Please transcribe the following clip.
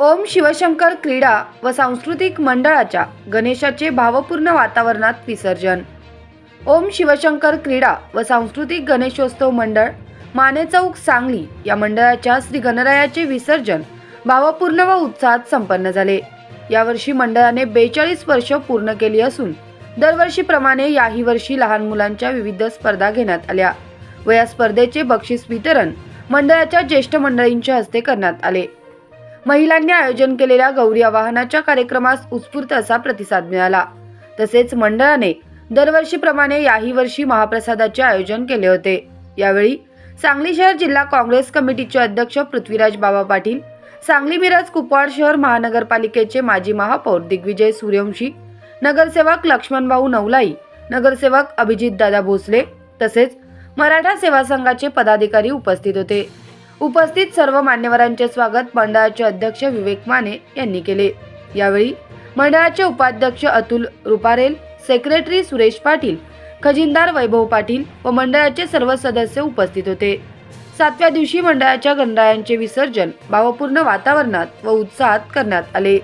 ओम शिवशंकर क्रीडा व सांस्कृतिक मंडळाच्या गणेशाचे भावपूर्ण वातावरणात विसर्जन. ओम शिवशंकर क्रीडा व सांस्कृतिक गणेशोत्सव मंडळ माने चौक सांगली या मंडळाच्या श्री गणरायाचे विसर्जन भावपूर्ण व उत्साहात संपन्न झाले. यावर्षी मंडळाने बेचाळीस वर्ष पूर्ण केली असून दरवर्षीप्रमाणे याही वर्षी लहान मुलांच्या विविध स्पर्धा घेण्यात आल्या व या स्पर्धेचे बक्षीस वितरण मंडळाच्या ज्येष्ठ मंडळींच्या हस्ते करण्यात आले. महिलांनी आयोजन केलेल्या गौरी आवाहनाच्या कार्यक्रमास उत्स्फूर्त असा प्रतिसाद मिळाला. तसेच मंडळाने दरवर्षीप्रमाणे याही वर्षी महाप्रसादाचे आयोजन केले होते. यावेळी सांगली शहर जिल्हा काँग्रेस कमिटीचे अध्यक्ष पृथ्वीराज बाबा पाटील सांगली मिरज कुपवाड शहर महानगरपालिकेचे माजी महापौर दिग्विजय सूर्यवंशी नगरसेवक लक्ष्मणभाऊ नवलाई नगरसेवक अभिजित दादा भोसले तसेच मराठा सेवा संघाचे पदाधिकारी उपस्थित होते. उपस्थित सर्व मान्यवरांचे स्वागत मंडळाचे अध्यक्ष विवेक माने यांनी केले. यावेळी मंडळाचे उपाध्यक्ष अतुल रुपारेल सेक्रेटरी सुरेश पाटील खजिनदार वैभव पाटील व मंडळाचे सर्व सदस्य उपस्थित होते. सातव्या दिवशी मंडळाच्या गणरायांचे विसर्जन भावपूर्ण वातावरणात व उत्साहात करण्यात आले.